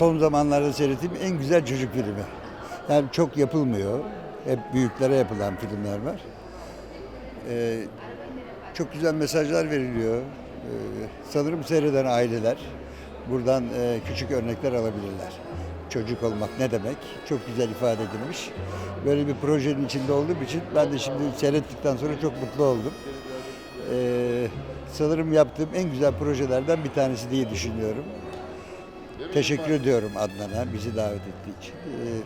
son zamanlarda seyrettiğim en güzel çocuk filmi. Yani çok yapılmıyor. Hep büyüklere yapılan filmler var. Ee, çok güzel mesajlar veriliyor. Ee, sanırım seyreden aileler buradan e, küçük örnekler alabilirler. Çocuk olmak ne demek? Çok güzel ifade edilmiş. Böyle bir projenin içinde olduğum için ben de şimdi seyrettikten sonra çok mutlu oldum. Ee, sanırım yaptığım en güzel projelerden bir tanesi diye düşünüyorum. Teşekkür ediyorum Adnan'a bizi davet ettiği için. Ee,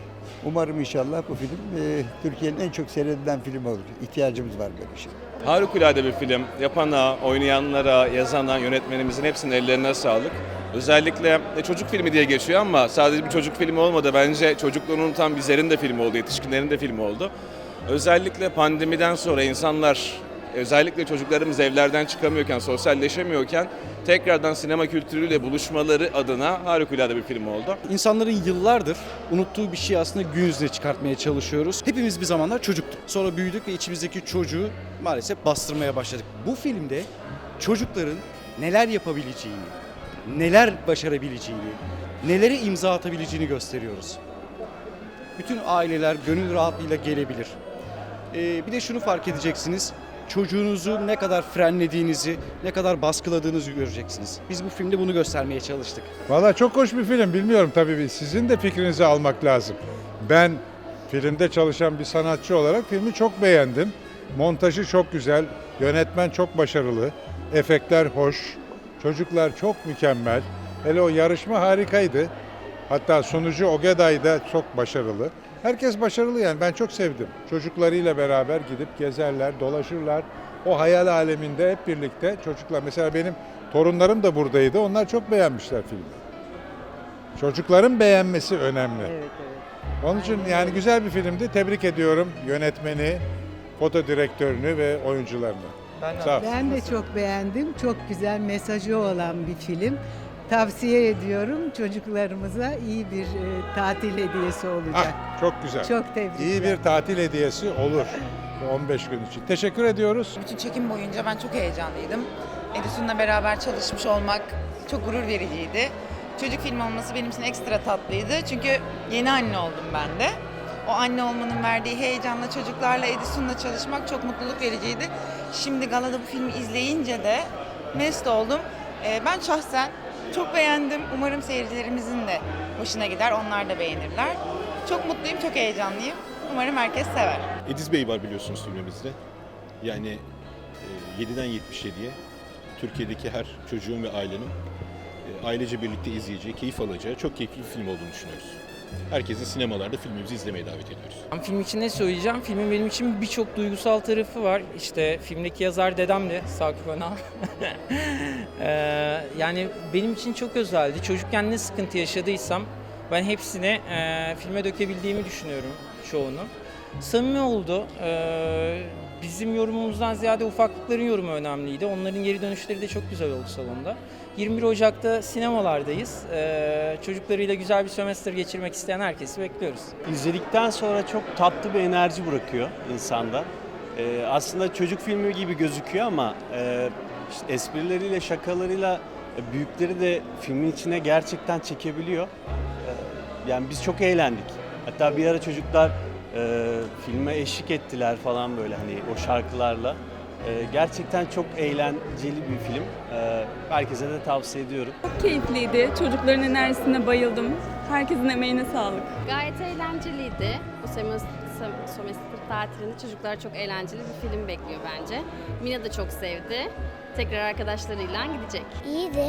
umarım inşallah bu film e, Türkiye'nin en çok seyredilen filmi olur. İhtiyacımız var böyle şey. Harikulade bir film. Yapana, oynayanlara, yazana, yönetmenimizin hepsinin ellerine sağlık. Özellikle e, çocuk filmi diye geçiyor ama sadece bir çocuk filmi olmadı. Bence çocukluğunu unutan bizlerin de filmi oldu, yetişkinlerin de filmi oldu. Özellikle pandemiden sonra insanlar, özellikle çocuklarımız evlerden çıkamıyorken, sosyalleşemiyorken tekrardan sinema kültürüyle buluşmaları adına harikulade bir film oldu. İnsanların yıllardır unuttuğu bir şey aslında gün yüzüne çıkartmaya çalışıyoruz. Hepimiz bir zamanlar çocuktuk. Sonra büyüdük ve içimizdeki çocuğu maalesef bastırmaya başladık. Bu filmde çocukların neler yapabileceğini, neler başarabileceğini, nelere imza atabileceğini gösteriyoruz. Bütün aileler gönül rahatlığıyla gelebilir. Ee, bir de şunu fark edeceksiniz. Çocuğunuzu ne kadar frenlediğinizi, ne kadar baskıladığınızı göreceksiniz. Biz bu filmde bunu göstermeye çalıştık. Valla çok hoş bir film. Bilmiyorum tabii sizin de fikrinizi almak lazım. Ben filmde çalışan bir sanatçı olarak filmi çok beğendim. Montajı çok güzel, yönetmen çok başarılı, efektler hoş, çocuklar çok mükemmel. Hele o yarışma harikaydı. Hatta sunucu Ogeday da çok başarılı. Herkes başarılı yani ben çok sevdim. Çocuklarıyla beraber gidip gezerler, dolaşırlar. O hayal aleminde hep birlikte çocuklar. Mesela benim torunlarım da buradaydı. Onlar çok beğenmişler filmi. Çocukların beğenmesi önemli. Onun için yani güzel bir filmdi. Tebrik ediyorum yönetmeni, foto direktörünü ve oyuncularını. Ol. Ben de çok beğendim. Çok güzel mesajı olan bir film. Tavsiye ediyorum çocuklarımıza iyi bir e, tatil hediyesi olacak. Ah, çok güzel. Çok tebrikler. İyi bir tatil hediyesi olur bu 15 gün için. Teşekkür ediyoruz. Bütün çekim boyunca ben çok heyecanlıydım. Edison'la beraber çalışmış olmak çok gurur vericiydi. Çocuk filmi olması benim için ekstra tatlıydı. Çünkü yeni anne oldum ben de. O anne olmanın verdiği heyecanla çocuklarla Edison'la çalışmak çok mutluluk vericiydi. Şimdi galada bu filmi izleyince de mest oldum. Ee, ben şahsen çok beğendim. Umarım seyircilerimizin de hoşuna gider. Onlar da beğenirler. Çok mutluyum, çok heyecanlıyım. Umarım herkes sever. Ediz Bey var biliyorsunuz filmimizde. Yani e, 7'den 77'ye Türkiye'deki her çocuğun ve ailenin e, ailece birlikte izleyeceği, keyif alacağı çok keyifli bir film olduğunu düşünüyoruz. Herkesi sinemalarda filmimizi izlemeye davet ediyoruz. Ben film için ne söyleyeceğim? Filmin benim için birçok duygusal tarafı var. İşte filmdeki yazar dedemdi, Sakıp Önal. Ee, yani benim için çok özeldi. Çocukken ne sıkıntı yaşadıysam ben hepsini e, filme dökebildiğimi düşünüyorum çoğunu. Samimi oldu. Ee, bizim yorumumuzdan ziyade ufaklıkların yorumu önemliydi. Onların geri dönüşleri de çok güzel oldu salonda. 21 Ocak'ta sinemalardayız. Ee, çocuklarıyla güzel bir sömestr geçirmek isteyen herkesi bekliyoruz. İzledikten sonra çok tatlı bir enerji bırakıyor insanda. Ee, aslında çocuk filmi gibi gözüküyor ama e, işte esprileriyle, şakalarıyla e, büyükleri de filmin içine gerçekten çekebiliyor. Ee, yani biz çok eğlendik. Hatta bir ara çocuklar e, filme eşlik ettiler falan böyle hani o şarkılarla. Ee, gerçekten çok eğlenceli bir film. Ee, herkese de tavsiye ediyorum. Çok keyifliydi. Çocukların enerjisine bayıldım. Herkesin emeğine sağlık. Gayet eğlenceliydi. Bu semestr, semestr tatilinde çocuklar çok eğlenceli bir film bekliyor bence. Mina da çok sevdi. Tekrar arkadaşlarıyla gidecek. İyiydi,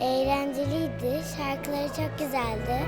eğlenceliydi, şarkıları çok güzeldi.